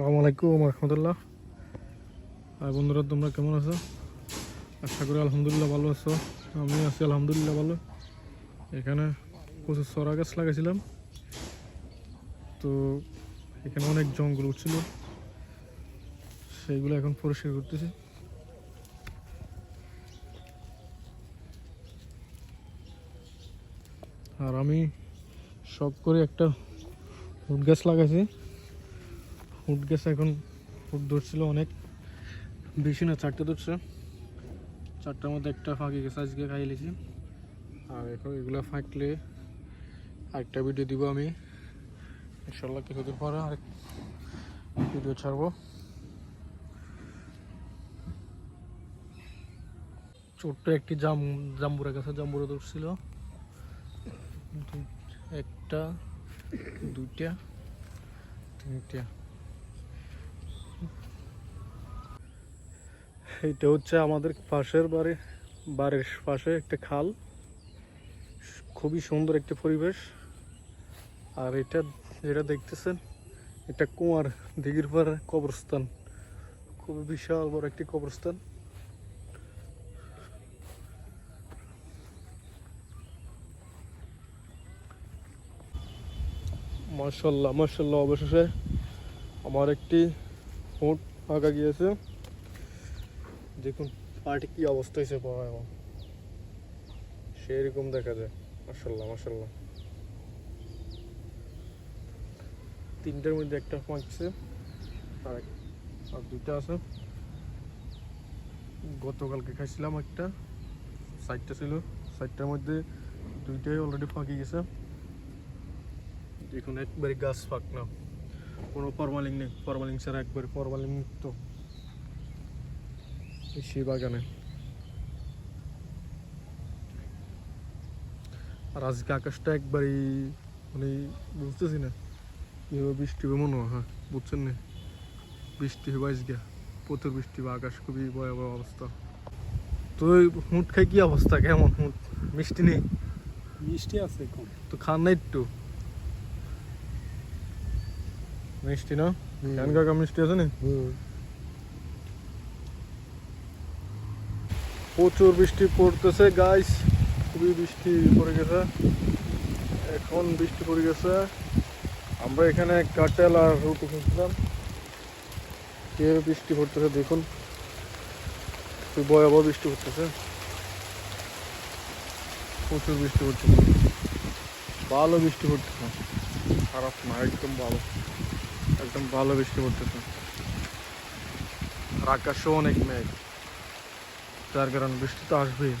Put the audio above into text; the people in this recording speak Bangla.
আসসালামু আলাইকুম রহমতুল্লাহ। আর বন্ধুরা, তোমরা কেমন আছো? আশা করি আলহামদুলিল্লাহ ভালো আছো। আমি আছি আলহামদুলিল্লাহ ভালো। এখানে প্রচুর সরা গাছ লাগাইছিলাম। তো এখানে অনেক জঙ্গল উঠছিল। সেইগুলো এখন পরিষ্কার করতেছি। আর আমি শখ করে একটা ফুট গাছ লাগাইছি। ফুট গেছে এখন। ফুট ধরছিল অনেক। বেশি না, চারটে ধরছে। চারটার মধ্যে একটা ফাঁকি গেছে, আজকে খাই লিছি। আর এখন এগুলো ফাঁকলে আরেকটা ভিডিও দিব আমি। ইনশাল্লাহ কিছুদিন পরে আরেক ভিডিও ছাড়বো। ছোট্ট একটি জাম, জাম্বুরা গাছে জাম্বুরা ধরছিল। একটা, দুইটা, তিনটা। এইটা হচ্ছে আমাদের পাশের বাড়ি, বাড়ির পাশে একটা খাল। খুবই সুন্দর একটি পরিবেশ। আর এটা যেটা দেখতেছেন, এটা কুমার দিঘির পাড়ে কবরস্থান। খুবই বিশাল বড় একটি কবরস্থান। মার্শাল্লাহ মার্শাল্লাহ অবশেষে আমার একটি হুঁট ফাঁকা গিয়েছে। দেখুন পাটি কি অবস্থা হয়েছে পড়া এখন। সেরকম দেখা যায়। মার্শাল্লাহ মার্শাল্লাহ তিনটার মধ্যে একটা ফাঁকছে আর আর দুইটা আছে। গতকালকে খাইছিলাম একটা সাইডটা ছিল। সাইডটার মধ্যে দুইটাই অলরেডি ফাঁকি গেছে। দেখুন, একবারে গাছ ফাঁক না। কোনো ফরমালিং নেই। ফরমালিং ছাড়া একবারে ফরমালিং মুক্ত। সেই বাগানে। আর আজকে আকাশটা একবারই মানে বুঝতেছি না কীভাবে বৃষ্টি হবে মনে হয় হ্যাঁ বুঝছেন না? বৃষ্টি হবে আজকে প্রচুর বৃষ্টি বা আকাশ খুবই ভয়াবহ অবস্থা। তো হুঁট খাই কি অবস্থা কেমন হুঁট? মিষ্টি নেই? মিষ্টি আছে কম তো খান না একটু। মিষ্টি না? কেন কাকা মিষ্টি আছে না? প্রচুর বৃষ্টি পড়তেছে গাইস খুবই বৃষ্টি পড়ে গেছে। এখন বৃষ্টি পড়ে গেছে। আমরা এখানে কাটেল আর রুটি খেয়েছিলাম। কীভাবে বৃষ্টি পড়তেছে, দেখুন। খুব ভয়াবহ বৃষ্টি পড়তেছে। প্রচুর বৃষ্টি পড়তেছে ভালো বৃষ্টি পড়তেছে। খারাপ না, একদম ভালো। একদম ভালো বৃষ্টি পড়তেছে। আর আকাশও অনেক মেঘ। যার কারণ বৃষ্টি তো আসবেই।